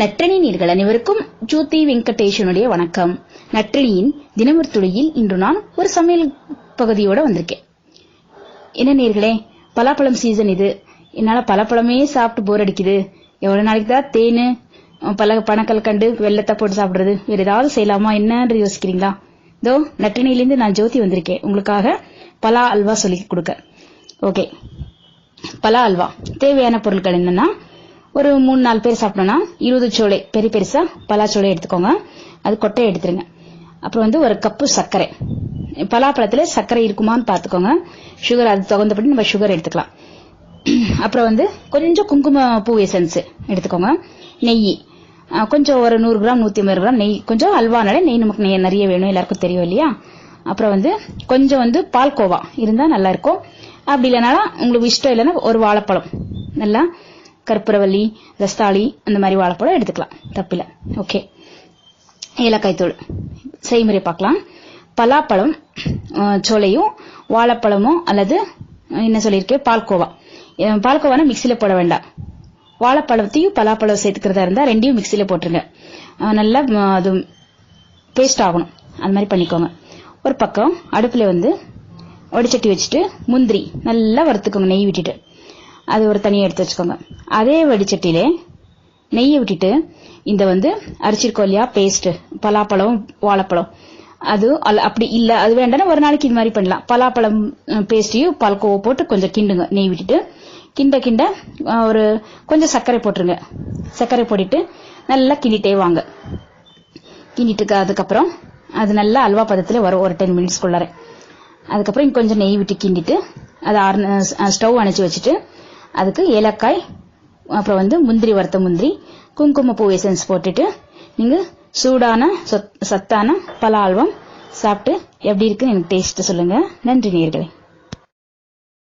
நற்றணி நீர்கள் அனைவருக்கும் ஜோதி வெங்கடேஷனுடைய வணக்கம். நற்றணியின் தினமொரு துளியில் இன்று நான் ஒரு சமையல் பகுதியோட வந்திருக்கேன். என்ன நேர்களே பலாப்பழம் சீசன் இது. என்னால பலாப்பழமே சாப்பிட்டு போர் அடிக்குது. எவ்வளவு நாளைக்கு தான் தேனு பல பணக்கல் கண்டு வெள்ளத்தை போட்டு சாப்பிடுறது. வேற ஏதாவது செய்யலாமா என்னன்னு யோசிக்கிறீங்களா? இதோ நற்றினியிலிருந்து நான் ஜோதி வந்திருக்கேன். உங்களுக்காக பலா அல்வா சொல்லி கொடுக்க. ஓகே. பலா அல்வா. தேவையான பொருட்கள் என்னன்னா ஒரு மூணு நாலு பேர் சாப்பிட்டோம்னா இருபது சோலை பெரிய பெருசா பலாச்சோலை எடுத்துக்கோங்க. அது கொட்டையை எடுத்துருங்க. அப்புறம் வந்து ஒரு கப்பு சர்க்கரை. பலாப்பழத்துல சர்க்கரை இருக்குமான்னு பாத்துக்கோங்க சுகர் அது தகுந்தபடி நம்ம சுகர் எடுத்துக்கலாம். அப்புறம் வந்து கொஞ்சம் குங்கும பூ எசன்ஸ் எடுத்துக்கோங்க. நெய். கொஞ்சம் ஒரு நூறு கிராம் நூத்தி ஐம்பது கிராம் நெய். கொஞ்சம் அல்வானால நெய் நமக்கு நெய் நிறைய வேணும் எல்லாருக்கும் தெரியும் இல்லையா? அப்புறம் வந்து கொஞ்சம் வந்து பால்கோவா இருந்தா நல்லா இருக்கும். அப்படி இல்லைனாலும் உங்களுக்கு இஷ்டம் இல்லைன்னா ஒரு வாழைப்பழம். நல்லா கற்பூரவல்லி ரஸ்தாளி அந்த மாதிரி வாழைப்பழம் எடுத்துக்கலாம். தப்பில்ல. ஓகே ஏலக்காய் தூள். செய்முறை பார்க்கலாம். பலாப்பழம் சோலையும் வாழைப்பழமும் அல்லது என்ன சொல்லியிருக்கேன் பால்கோவா. அஹ், பால்கோவானா மிக்சியில போட வேண்டாம். வாழைப்பழத்தையும் பலாப்பழம் சேர்த்துக்கிறதா இருந்தா ரெண்டையும் மிக்சியில போட்டுருங்க. நல்லா அது பேஸ்ட் ஆகணும். அந்த மாதிரி பண்ணிக்கோங்க. ஒரு பக்கம் அடுப்புல வந்து ஒடிச்சட்டி வச்சுட்டு முந்திரி நல்லா வறுத்துக்கோங்க நெய் விட்டுட்டு. அது ஒரு தனியாக எடுத்து வச்சுக்கோங்க. அதே வடிச்சட்டியிலே நெய்யை விட்டுட்டு இந்த வந்து அரிச்சிருக்கோம் இல்லையா பேஸ்ட்டு பலாப்பழம் வாழைப்பழம். அது அப்படி இல்ல அது வேண்டாம் ஒரு நாளைக்கு இது மாதிரி பண்ணலாம். பலாப்பழம் பேஸ்டையும் பால்கோவா போட்டு கொஞ்சம் கிண்டுங்க. நெய் விட்டுட்டு கிண்ட கிண்ட ஒரு கொஞ்சம் சர்க்கரை போட்டுருங்க. சர்க்கரை போட்டுட்டு நல்லா கிண்டிட்டே வாங்க. கிண்டிட்டு அதுக்கப்புறம் அது நல்லா அல்வா பதத்துல வரும். ஒரு டென் மினிட்ஸ்க்குள்ளார அதுக்கப்புறம் கொஞ்சம் நெய் விட்டு கிண்டிட்டு அதை ஸ்டவ் அணைச்சு வச்சுட்டு அதுக்கு ஏலக்காய் அப்புறம் வந்து முந்திரி வறுத்த முந்திரி குங்குமப்பூ எசன்ஸ் போட்டுட்டு நீங்க சூடான சத்தான பல ஆல்வம் சாப்பிட்டு எப்படி இருக்குன்னு எனக்கு டேஸ்ட் சொல்லுங்க. நன்றி நேர்களே